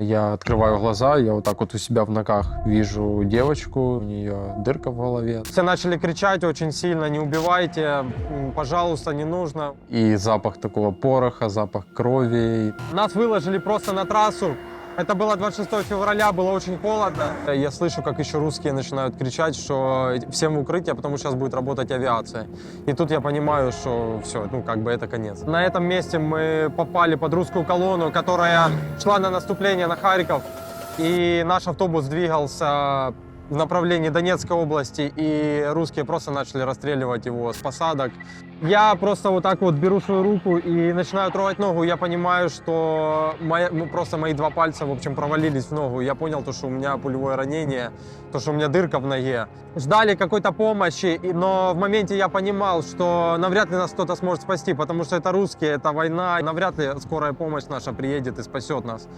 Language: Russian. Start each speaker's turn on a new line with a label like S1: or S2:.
S1: Я открываю глаза, я вот так вот у себя в ногах вижу девочку, у нее дырка в голове.
S2: Все начали кричать очень сильно, не убивайте, пожалуйста, не нужно.
S1: И запах такого пороха, запах крови.
S2: Нас выложили просто на трассу. Это было 26 февраля, было очень холодно. Я слышу, как еще русские начинают кричать, что всем в укрытие, потому что сейчас будет работать авиация. И тут я понимаю, что все, ну как бы это конец. На этом месте мы попали под русскую колонну, которая шла на наступление на Харьков. И наш автобус двигался в направлении Донецкой области, и русские просто начали расстреливать его с посадок. Я просто вот так вот беру свою руку и начинаю трогать ногу. Я понимаю, что моя- ну, просто мои два пальца, в общем, провалились в ногу. Я понял, то, что у меня пулевое ранение, то, что у меня дырка в ноге. Ждали какой-то помощи, но в моменте я понимал, что навряд ли нас кто-то сможет спасти, потому что это русские, это война. Навряд ли скорая помощь наша приедет и спасет нас.